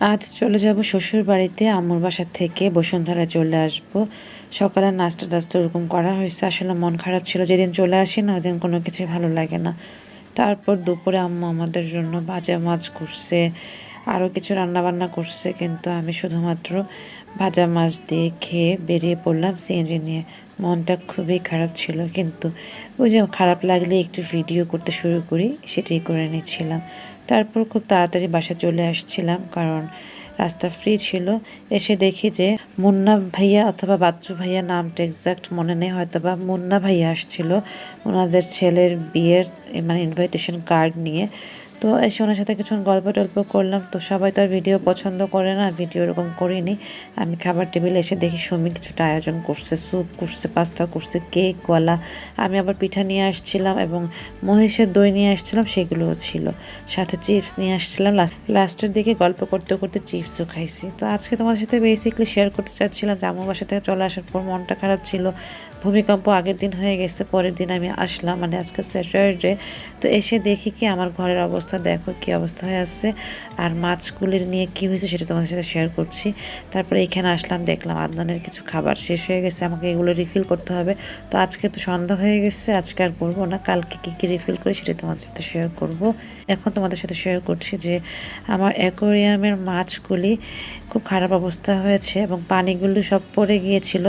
আজ চলে যাব শ্বশুর বাড়িতে আম্মুর বাসা থেকে বসুন্ধরা চলে আসব। সকালে নাস্তা টাস্তা ওরকম করা হয়েছে, আসলে মন খারাপ ছিল, যেদিন চলে আসি না ওদিন কোনো কিছুই ভালো লাগে না। তারপর দুপুরে আম্মু আমাদের জন্য ভাজা মাছ করছে আরও কিছু রান্না বান্না করছে, কিন্তু আমি শুধুমাত্র ভাজা মাছ দিয়ে খেয়ে বেরিয়ে পড়লাম সিএনজি নিয়ে। মনটা খুবই খারাপ ছিল, কিন্তু ওই যে খারাপ লাগলে একটু ভিডিও করতে শুরু করি, সেটাই করে নিচ্ছিলাম। তারপর খুব তাড়াতাড়ি বাসা চলে আসছিলাম, কারণ রাস্তা ফ্রি ছিল। এসে দেখি যে মুন্না ভাইয়া অথবা বাচ্চু ভাইয়া নামটা এক্সাক্ট মনে নেই হয়তো বা মুন্না ভাইয়া আসছিল। ওনাদের ছেলের বিয়ের মানে ইনভাইটেশন কার্ড নিয়ে। তো এসে ওনার সাথে কিছুক্ষণ গল্প টল্প করলাম। তো সবাই তো আর ভিডিও পছন্দ করে না ভিডিও এরকম করিনি। আমি খাবার টেবিলে এসে দেখি সুমি কিছুটা আয়োজন করছে স্যুপ করছে পাস্তা করছে কেক কলা আমি আবার পিঠা নিয়ে আসছিলাম এবং মহিষের দই নিয়ে আসছিলাম, সেগুলোও ছিল। সাথে চিপস নিয়ে আসছিলাম। লাস্টের দিকে গল্প করতে করতে চিপসও খাইছি। তো আজকে তোমাদের সাথে বেসিকলি শেয়ার করতে চাচ্ছিলাম আমার বাসা থেকে চলে আসার পর মনটা খারাপ ছিল। ভূমিকম্প আগের দিন হয়ে গেছে, পরের দিন আমি আসলাম। মানে আজকে স্যাটারডে তো এসে দেখি কি আমার ঘরের অবস্থা দেখো কি অবস্থা হয়ে আছে আর মাছগুলির নিয়ে কি হয়েছে সেটা তোমাদের সাথে শেয়ার করছি। তারপরে এখানে আসলাম, দেখলাম আদনানের কিছু খাবার শেষ হয়ে গেছে, আমাকে এগুলো রিফিল করতে হবে। তো আজকে তো সন্ধ্যা হয়ে গেছে, আজকে আর করব না, কালকে কী কী রিফিল করি সেটা তোমাদের সাথে শেয়ার করব। এখন তোমাদের সাথে শেয়ার করছি যে আমার অ্যাকোরিয়ামের মাছগুলি খুব খারাপ অবস্থা হয়েছে এবং পানিগুলো সব পড়ে গিয়েছিল।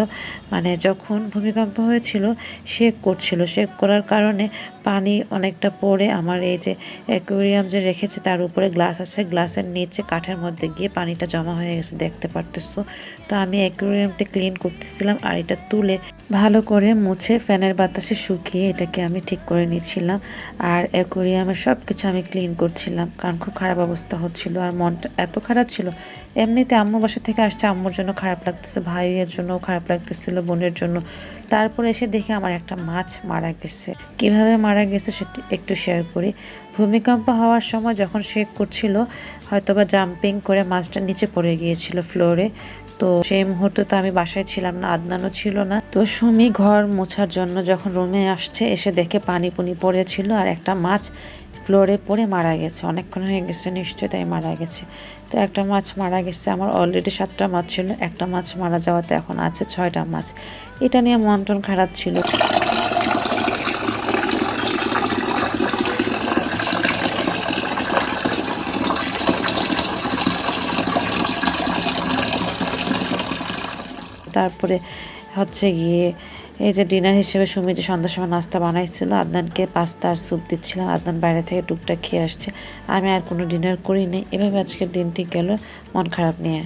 মানে যখন ভূমিকম্প হয়েছিল শেক করছিল। শেক করার কারণে পানি অনেকটা পড়ে আমার এই যে অ্যাকোয়ারিয়াম যে রেখেছে তার উপরে গ্লাস আছে, গ্লাসের নিচে কাঠের মধ্যে গিয়ে পানিটা জমা হয়ে গেছে, দেখতে পারতেছো? তো আমি অ্যাকোয়ারিয়ামটা ক্লিন করতেছিলাম আর এটা তুলে ভালো করে মুছে ফ্যানের বাতাসে শুকিয়ে এটাকে আমি ঠিক করে নিয়েছিলাম। আর অ্যাকোরিয়ামের সব কিছু আমি ক্লিন করছিলাম, কারণ খুব খারাপ অবস্থা হচ্ছিল আর মনটা এত খারাপ ছিল। এমনিতে আম্মু বাসা থেকে আসছে, আম্মুর জন্য খারাপ লাগতেছে, ভাইয়ের জন্য খারাপ লাগতেছিল, বোনের জন্য। তারপরে এসে দেখে আমার একটা মাছ মারা গেছে। কীভাবে মারা গেছে সেটি একটু শেয়ার করি। ভূমিকম্প হওয়ার সময় যখন শেক করছিল, হয়তোবা জাম্পিং করে মাছটা নিচে পড়ে গিয়েছিল ফ্লোরে তো সেই মুহূর্তে তো আমি বাসায় ছিলাম না, আদনানও ছিল না। তো সুমি ঘর মোছার জন্য যখন রুমে আসছে, এসে দেখে পানি পুনি পড়েছিল আর একটা মাছ ফ্লোরে পড়ে মারা গেছে। অনেকক্ষণ হয়ে গেছে, নিশ্চয়ই তাই মারা গেছে। তো একটা মাছ মারা গেছে, আমার অলরেডি সাতটা মাছ ছিল, একটা মাছ মারা যাওয়াতে এখন আছে, ছয়টা মাছ। এটা নিয়ে মন টন খারাপ ছিল। তারপরে হচ্ছে গিয়ে এই যে ডিনার হিসেবে সুমি যে সন্ধ্যার সময় নাস্তা বানাইছিল, আদনানকে পাস্তা আর স্যুপ দিচ্ছিলাম। আদনান বাইরে থেকে টুকটাক খেয়ে আসছে। আমি আর কোনো ডিনার করিনি। এভাবে আজকের দিনটি গেল মন খারাপ নিয়ে।